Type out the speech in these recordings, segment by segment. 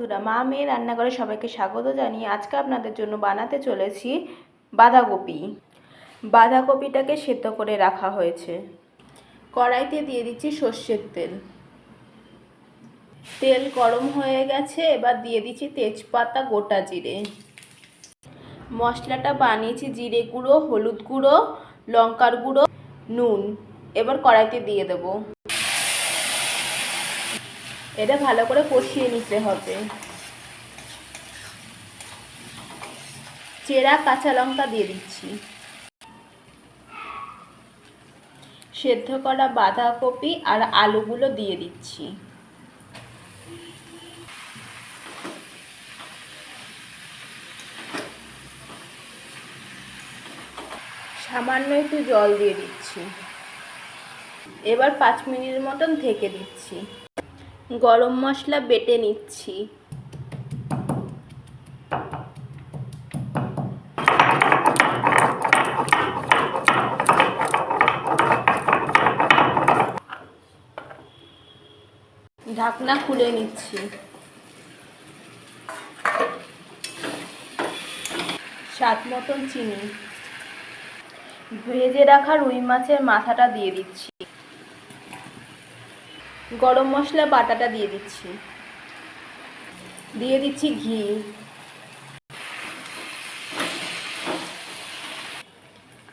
বন্ধুরা, মা মেয়ে রান্নাঘরে সবাইকে স্বাগত জানিয়ে আজকে আপনাদের জন্য বানাতে চলেছি বাঁধাকপি। বাঁধাকপিটাকে সেদ্ধ করে রাখা হয়েছে। কড়াইতে দিয়ে দিচ্ছি সর্ষের তেল। তেল গরম হয়ে গেছে, এবার দিয়ে দিচ্ছি তেজপাতা গোটা জিরে। মশলাটা বানিয়েছি জিরে গুঁড়ো, হলুদ গুঁড়ো, লঙ্কার গুঁড়ো, নুন। এবার কড়াইতে দিয়ে দেবো। এটা ভালো করে কষিয়ে নিতে হবে। চেরা কাঁচা লঙ্কা দিয়ে দিচ্ছি। সেদ্ধ করা বাঁধাকপি আর আলুগুলো দিয়ে দিচ্ছি। সামান্য একটু জল দিয়ে দিচ্ছি। এবার পাঁচ মিনিটের মতন থেকে দিচ্ছি। গরম মশলা বেটে নিচ্ছি। ঢাকনা খুলে নিচ্ছি। স্বাদ মতন চিনি। ভেজে রাখা রুই মাছের মাথাটা দিয়ে দিচ্ছি। গরম মশলা, বাটাটা দিয়ে দিচ্ছি। দিয়ে দিচ্ছি ঘি।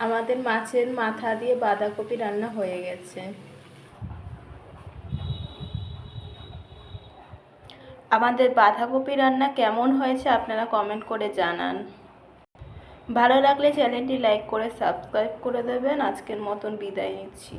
আমাদের মাছের মাথা দিয়ে বাঁধাকপি রান্না হয়ে গেছে। আমাদের বাঁধাকপি রান্না কেমন হয়েছে আপনারা কমেন্ট করে জানান। ভালো লাগলে চ্যানেলটি লাইক করে সাবস্ক্রাইব করে দেবেন। আজকের মতন বিদায় নিচ্ছি।